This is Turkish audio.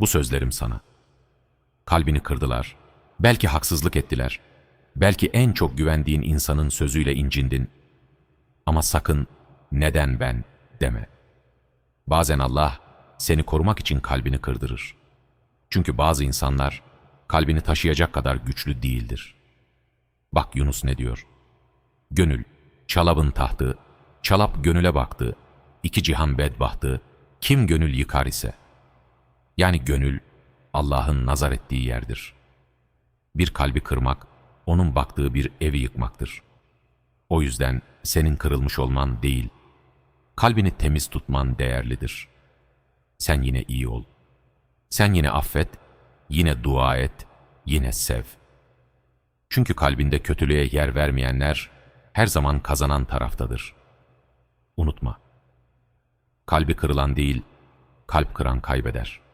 Bu sözlerim sana. Kalbini kırdılar. Belki haksızlık ettiler. Belki en çok güvendiğin insanın sözüyle incindin. Ama sakın neden ben deme. Bazen Allah seni korumak için kalbini kırdırır. Çünkü bazı insanlar kalbini taşıyacak kadar güçlü değildir. Bak Yunus ne diyor? Gönül, çalabın tahtı, çalap gönüle baktı, iki cihan bedbahtı, kim gönül yıkar ise. Yani gönül, Allah'ın nazar ettiği yerdir. Bir kalbi kırmak, onun baktığı bir evi yıkmaktır. O yüzden senin kırılmış olman değil, kalbini temiz tutman değerlidir. Sen yine iyi ol. Sen yine affet, yine dua et, yine sev. Çünkü kalbinde kötülüğe yer vermeyenler her zaman kazanan taraftadır. Unutma. Kalbi kırılan değil, kalp kıran kaybeder.''